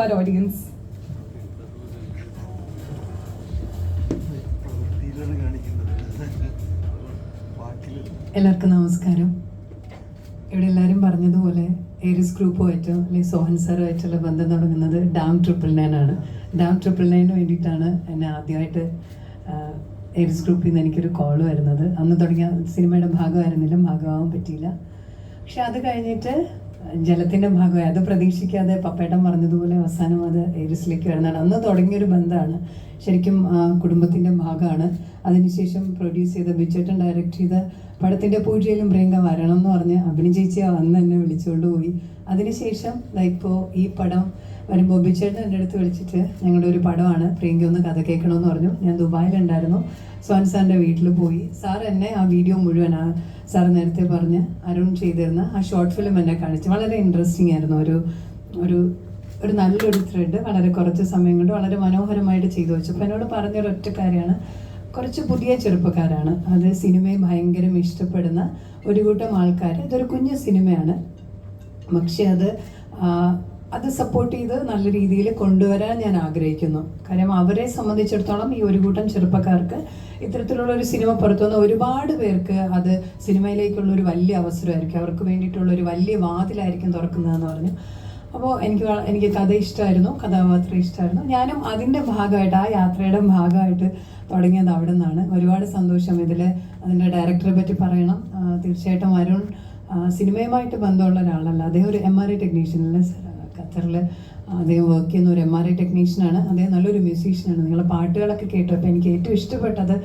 our audience. എല്ലാവർക്കും നമസ്കാരം. ഇവിടെ എല്ലാവരും പറഞ്ഞതുപോലെ ഏരിസ് ഗ്രൂപ്പുമായിട്ടോ അല്ലെങ്കിൽ സോഹൻ സാറുമായിട്ടുള്ള ബന്ധം തുടങ്ങുന്നത്? ഡാം ട്രിപ്പിൾ നയൻ ആണ്. ഡാം ട്രിപ്പിൾ നയന് വേണ്ടിയിട്ടാണ് എന്നെ ആദ്യമായിട്ട് ഏരിസ് ഗ്രൂപ്പിൽ നിന്ന് എനിക്കൊരു കോൾ വരുന്നത്. അന്ന് തുടങ്ങിയ സിനിമയുടെ ഭാഗമായിരുന്നില്ല ഭാഗമാവാൻ പറ്റിയില്ല. പക്ഷെ അത് കഴിഞ്ഞിട്ട് ജലത്തിന്റെ ഭാഗമായി. അത് പ്രതീക്ഷിക്കാതെ പപ്പേട്ടൻ പറഞ്ഞതുപോലെ അവസാനം അത് ഏരിസിലേക്ക് വരുന്നതാണ്. അന്ന് തുടങ്ങിയൊരു ബന്ധമാണ്. ശരിക്കും ആ, കുടുംബത്തിന്റെ ഭാഗമാണ്. അതിനുശേഷം പ്രൊഡ്യൂസ് ചെയ്ത ബിച്ചേട്ടൻ ഡയറക്റ്റ് ചെയ്ത പടത്തിന്റെ പൂജയിലും പ്രിയങ്ക വരണം എന്ന് പറഞ്ഞ് അഭിനയിച്ചേച്ചി അന്ന് എന്നെ വിളിച്ചുകൊണ്ട് പോയി. അതിനുശേഷം ഇപ്പോൾ ഈ പടം വരുമ്പോൾ ചേട്ടൻ എന്റെ അടുത്ത് വിളിച്ചിട്ട് ഞങ്ങളുടെ ഒരു പടമാണ് പ്രിയങ്ക ഒന്ന് കഥ കേൾക്കണമെന്ന് പറഞ്ഞു. ഞാൻ ദുബായിലുണ്ടായിരുന്നു. സോൻ സാറിന്റെ വീട്ടിൽ പോയി. സാർ എന്നെ ആ വീഡിയോ മുഴുവൻ ആ സാർ നേരത്തെ പറഞ്ഞ് അരുൺ ചെയ്തിരുന്ന ആ ഷോർട്ട് ഫിലിം എന്നെ കാണിച്ചു വളരെ ഇൻട്രസ്റ്റിംഗ് ആയിരുന്നു. ഒരു ഒരു ഒരു നല്ലൊരു ത്രെഡ് വളരെ കുറച്ച് സമയം കൊണ്ട് വളരെ മനോഹരമായിട്ട് ചെയ്തു വെച്ചു. അപ്പോൾ എന്നോട് പറഞ്ഞൊരു ഒറ്റ കാര്യമാണ്. കുറച്ച് പുതിയ ചെറുപ്പക്കാരാണ്. അത് സിനിമയെ ഭയങ്കരം ഇഷ്ടപ്പെടുന്ന ഒരു കൂട്ടം ആൾക്കാർ ഇതൊരു കുഞ്ഞു സിനിമയാണ്. പക്ഷേ അത് അത് സപ്പോർട്ട് ചെയ്ത് നല്ല രീതിയിൽ കൊണ്ടുവരാൻ ഞാൻ ആഗ്രഹിക്കുന്നു. കാര്യം അവരെ സംബന്ധിച്ചിടത്തോളം ഈ ഒരു കൂട്ടം ചെറുപ്പക്കാർക്ക് ഇത്തരത്തിലുള്ള ഒരു സിനിമ പുറത്തുനിന്ന് ഒരുപാട് പേർക്ക് അത് സിനിമയിലേക്കുള്ള ഒരു വലിയ അവസരമായിരിക്കും. അവർക്ക് വേണ്ടിയിട്ടുള്ള ഒരു വലിയ വാതിലായിരിക്കും തുറക്കുന്നതെന്ന് പറഞ്ഞു. അപ്പോൾ എനിക്ക് എനിക്ക് കഥ ഇഷ്ടമായിരുന്നു കഥാപാത്രം ഇഷ്ടമായിരുന്നു. ഞാനും അതിന്റെ ഭാഗമായിട്ട് ആ യാത്രയുടെ ഭാഗമായിട്ട് തുടങ്ങിയത് അവിടെ നിന്നാണ് ഒരുപാട് സന്തോഷം ഇതിൽ അതിന്റെ ഡയറക്ടറെ പറ്റി പറയണം. തീർച്ചയായിട്ടും അരുൺ സിനിമയുമായിട്ട് ബന്ധമുള്ള ഒരാളല്ല. അദ്ദേഹം ഒരു എം ആർ ഐ ടെക്നീഷ്യനല്ലേ ഖത്തറിൽ അദ്ദേഹം വർക്ക് ചെയ്യുന്ന ഒരു എം ആർ ഐ ടെക്നീഷ്യനാണ് അദ്ദേഹം നല്ലൊരു മ്യൂസീഷ്യനാണ് നിങ്ങളെ പാട്ടുകളൊക്കെ കേട്ടു അപ്പോൾ എനിക്ക് ഏറ്റവും ഇഷ്ടപ്പെട്ടത്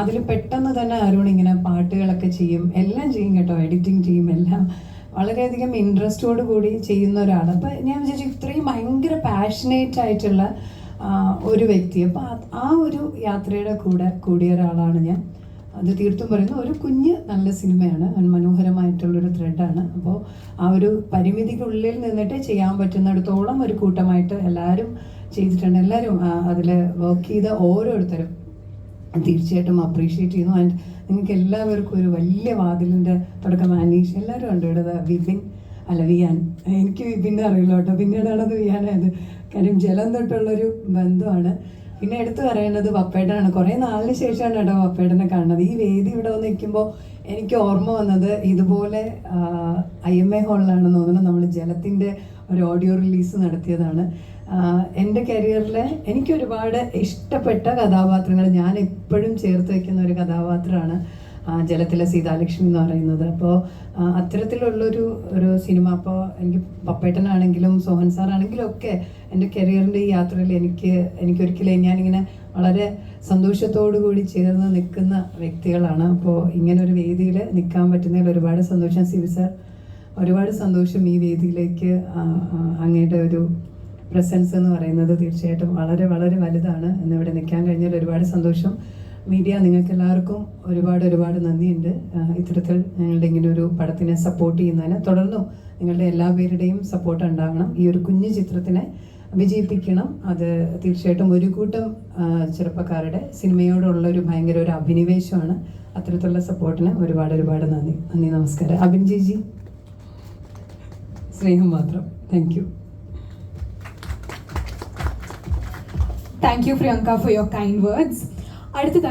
അതിൽ പെട്ടെന്ന് തന്നെ അരുൺ ഇങ്ങനെ പാട്ടുകളൊക്കെ ചെയ്യും. എല്ലാം ചെയ്യും കേട്ടോ. എഡിറ്റിംഗ് ചെയ്യും എല്ലാം. വളരെയധികം ഇൻട്രസ്റ്റോട് കൂടി ചെയ്യുന്ന ഒരാളാണ് അപ്പോൾ ഞാൻ വിചാരിച്ചു ഇത്രയും ഭയങ്കര പാഷനേറ്റ് ആയിട്ടുള്ള ഒരു വ്യക്തി. അപ്പോൾ ആ ഒരു യാത്രയുടെ കൂടെ കൂടിയ ഒരാളാണ് ഞാൻ. അത് തീർത്തും പറയുന്നത് ഒരു കുഞ്ഞ് നല്ല സിനിമയാണ്. അത് മനോഹരമായിട്ടുള്ളൊരു ത്രെഡാണ് അപ്പോൾ ആ ഒരു പരിമിതിക്കുള്ളിൽ നിന്നിട്ട് ചെയ്യാൻ പറ്റുന്നിടത്തോളം ഒരു കൂട്ടമായിട്ട് എല്ലാവരും ചെയ്തിട്ടുണ്ട്. എല്ലാവരും അതിൽ വർക്ക് ചെയ്ത ഓരോരുത്തരും തീർച്ചയായിട്ടും അപ്രീഷിയേറ്റ് ചെയ്യുന്നു. ആൻഡ് നിങ്ങൾക്ക് എല്ലാവർക്കും ഒരു വലിയ വാതിലിന്റെ തുടക്കം അനീഷ് എല്ലാവരും ഉണ്ട്. ഇവിടെ വിപിൻ അല്ല വിയാൻ. എനിക്ക് വിപിന്റെ അറിയില്ല കേട്ടോ. പിന്നീടാണ് അത് വിയാനായത് കാര്യം ജലം തൊട്ടുള്ളൊരു ബന്ധമാണ് പിന്നെ എടുത്തു പറയേണ്ടത് പപ്പേട്ടനാണ് കുറേ നാളിന് ശേഷമാണ് കേട്ടോ പപ്പേട്ടനെ കാണുന്നത്. ഈ വേദി ഇവിടെ വന്ന് നിൽക്കുമ്പോൾ എനിക്ക് ഓർമ്മ വന്നത് ഇതുപോലെ ഐ എം എ ഹോളിലാണെന്ന് തോന്നുന്നു നമ്മൾ ജലത്തിന്റെ ഒരു ഓഡിയോ റിലീസ് നടത്തിയതാണ്. എന്റെ കരിയറിൽ എനിക്ക് ഒരുപാട് ഇഷ്ടപ്പെട്ട കഥാപാത്രങ്ങൾ ഞാൻ എപ്പോഴും ചേർത്ത് വയ്ക്കുന്ന ഒരു കഥാപാത്രമാണ് ജലത്തിലെ സീതാലക്ഷ്മി എന്ന് പറയുന്നത്. അപ്പോൾ അത്തരത്തിലുള്ളൊരു ഒരു സിനിമ അപ്പോൾ എനിക്ക് പപ്പേട്ടനാണെങ്കിലും സോഹൻ സാറാണെങ്കിലും ഒക്കെ എന്റെ കരിയറിന്റെ ഈ യാത്രയിൽ എനിക്ക് എനിക്കൊരിക്കലും ഞാനിങ്ങനെ വളരെ സന്തോഷത്തോടു കൂടി ചേർന്ന് നിൽക്കുന്ന വ്യക്തികളാണ്. അപ്പോൾ ഇങ്ങനെ ഒരു വേദിയിൽ നിൽക്കാൻ പറ്റുന്നതിൽ ഒരുപാട് സന്തോഷം. സിവി സാർ ഒരുപാട് സന്തോഷം ഈ വേദിയിലേക്ക് അങ്ങയുടെ ഒരു പ്രസൻസ് എന്ന് പറയുന്നത് തീർച്ചയായിട്ടും വളരെ വളരെ വലുതാണ് എന്നിവിടെ നിൽക്കാൻ കഴിഞ്ഞാൽ ഒരുപാട് സന്തോഷം. മീഡിയ നിങ്ങൾക്ക് എല്ലാവർക്കും ഒരുപാട് ഒരുപാട് നന്ദിയുണ്ട്. ഇത്തരത്തിൽ ഞങ്ങളുടെ ഇങ്ങനെ ഒരു പടത്തിനെ സപ്പോർട്ട് ചെയ്യുന്നതിന് തുടർന്നും നിങ്ങളുടെ എല്ലാ പേരുടെയും സപ്പോർട്ട് ഉണ്ടാവണം ഈ ഒരു കുഞ്ഞു ചിത്രത്തിനെ വിജയിപ്പിക്കണം. അത് തീർച്ചയായിട്ടും ഒരു കൂട്ടം ചെറുപ്പക്കാരുടെ സിനിമയോടുള്ള ഒരു ഭയങ്കര ഒരു അഭിനിവേശമാണ്. അത്തരത്തിലുള്ള സപ്പോർട്ടിന് ഒരുപാട് ഒരുപാട് നന്ദി. നന്ദി നമസ്കാരം. അബിൻ ജിജി സ്നേഹം മാത്രം. Thank you thank you Priyanka for your kind words അടുത്തതായി